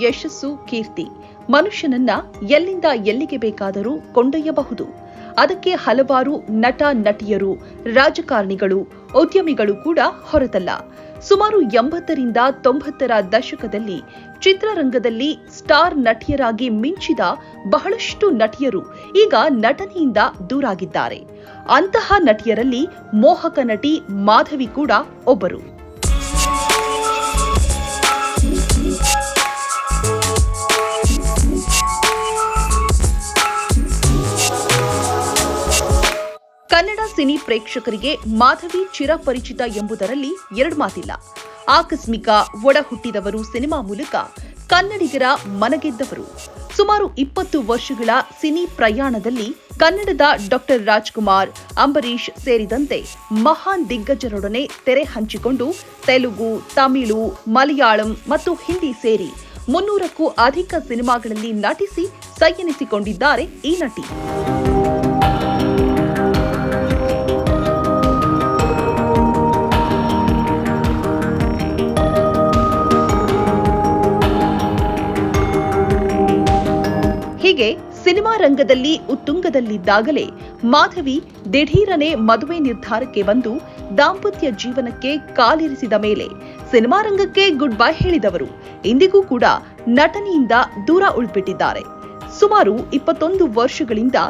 ಯಶಸ್ಸು, ಕೀರ್ತಿ. ಮನುಷ್ಯನನ್ನ ಎಲ್ಲಿಂದ ಎಲ್ಲಿಗೆ ಬೇಕಾದರೂ ಕೊಂಡೊಯ್ಯಬಹುದು. ಅದಕ್ಕೆ ಹಲವಾರು ನಟ, ನಟಿಯರು, ರಾಜಕಾರಣಿಗಳು, ಉದ್ಯಮಿಗಳು ಕೂಡ ಹೊರತಲ್ಲ. ಸುಮಾರು ಎಂಬತ್ತರಿಂದ ತೊಂಬತ್ತರ ದಶಕದಲ್ಲಿ ಚಿತ್ರರಂಗದಲ್ಲಿ ಸ್ಟಾರ್ ನಟಿಯರಾಗಿ ಮಿಂಚಿದ ಬಹಳಷ್ಟು ನಟಿಯರು ಈಗ ನಟನೆಯಿಂದ ದೂರಾಗಿದ್ದಾರೆ. ಅಂತಹ ನಟಿಯರಲ್ಲಿ ಮೋಹಕ ನಟಿ ಮಾಧವಿ ಕೂಡ ಒಬ್ಬರು. ಕನ್ನಡ ಸಿನಿ ಪ್ರೇಕ್ಷಕರಿಗೆ ಮಾಧವಿ ಚಿರಪರಿಚಿತ ಎಂಬುದರಲ್ಲಿ ಎರಡು ಮಾತಿಲ್ಲ. ಆಕಸ್ಮಿಕ ಒಡ ಹುಟ್ಟಿದವರು ಸಿನಿಮಾ ಮೂಲಕ ಕನ್ನಡಿಗರ ಮನಗೆದ್ದವರು. ಸುಮಾರು ಇಪ್ಪತ್ತು ವರ್ಷಗಳ ಸಿನಿ ಪ್ರಯಾಣದಲ್ಲಿ ಕನ್ನಡದ ಡಾಕ್ಟರ್ ರಾಜ್ಕುಮಾರ್, ಅಂಬರೀಷ್ ಸೇರಿದಂತೆ ಮಹಾನ್ ದಿಗ್ಗಜರೊಡನೆ ತೆರೆ ಹಂಚಿಕೊಂಡು ತೆಲುಗು, ತಮಿಳು, ಮಲಯಾಳಂ ಮತ್ತು ಹಿಂದಿ ಸೇರಿ ಮುನ್ನೂರಕ್ಕೂ ಅಧಿಕ ಸಿನಿಮಾಗಳಲ್ಲಿ ನಟಿಸಿ ಸಯ್ಯನಿಸಿಕೊಂಡಿದ್ದಾರೆ ಈ ನಟಿ. ಹೀಗೆ ಸಿನಿಮಾ ರಂಗದಲ್ಲಿ ಉತ್ತುಂಗದಲ್ಲಿದ್ದಾಗಲೇ ಮಾಧವಿ ದಿಢೀರನೆ ಮದುವೆ ನಿರ್ಧಾರಕ್ಕೆ ಬಂದು ದಾಂಪತ್ಯ ಜೀವನಕ್ಕೆ ಕಾಲಿರಿಸಿದ ಮೇಲೆ ಸಿನಿಮಾ ರಂಗಕ್ಕೆ ಗುಡ್ ಬೈ ಹೇಳಿದವರು. ಇಂದಿಗೂ ಕೂಡ ನಟನೆಯಿಂದ ದೂರ ಉಳ್ಬಿಟ್ಟಿದ್ದಾರೆ. ಸುಮಾರು ಇಪ್ಪತ್ತೊಂದು ವರ್ಷಗಳಿಂದ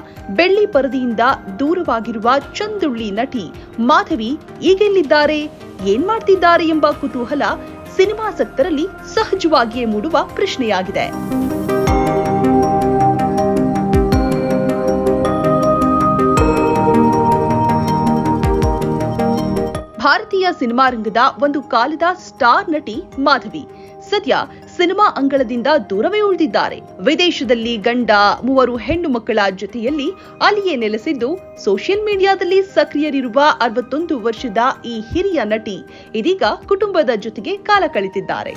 ಬೆಳ್ಳಿ ಪರದೆಯಿಂದ ದೂರವಾಗಿರುವ ಚಂದುಳ್ಳಿ ನಟಿ ಮಾಧವಿ ಈಗೆಲ್ಲಿದ್ದಾರೆ? ಏನ್ ಮಾಡ್ತಿದ್ದಾರೆ ಎಂಬ ಕುತೂಹಲ ಸಿನಿಮಾಸಕ್ತರಲ್ಲಿ ಸಹಜವಾಗಿಯೇ ಮೂಡುವ ಪ್ರಶ್ನೆಯಾಗಿದೆ. ಭಾರತೀಯ ಸಿನಿಮಾ ರಂಗದ ಒಂದು ಕಾಲದ ಸ್ಟಾರ್ ನಟಿ ಮಾಧವಿ. ಸದ್ಯ ಸಿನಿಮಾ ಅಂಗಳದಿಂದ ದೂರವೇ ಉಳಿದಿದ್ದಾರೆ. ವಿದೇಶದಲ್ಲಿ ಗಂಡ, ಮೂವರು ಹೆಣ್ಣು ಮಕ್ಕಳ ಜೊತೆಯಲ್ಲಿ ಅಲ್ಲಿಯೇ ನೆಲೆಸಿದ್ದು ಸೋಷಿಯಲ್ ಮೀಡಿಯಾದಲ್ಲಿ ಸಕ್ರಿಯರಿರುವ ಅರವತ್ತೊಂದು ವರ್ಷದ ಈ ಹಿರಿಯ ನಟಿ ಇದೀಗ ಕುಟುಂಬದ ಜೊತೆಗೆ ಕಾಲ ಕಳೆದಿದ್ದಾರೆ.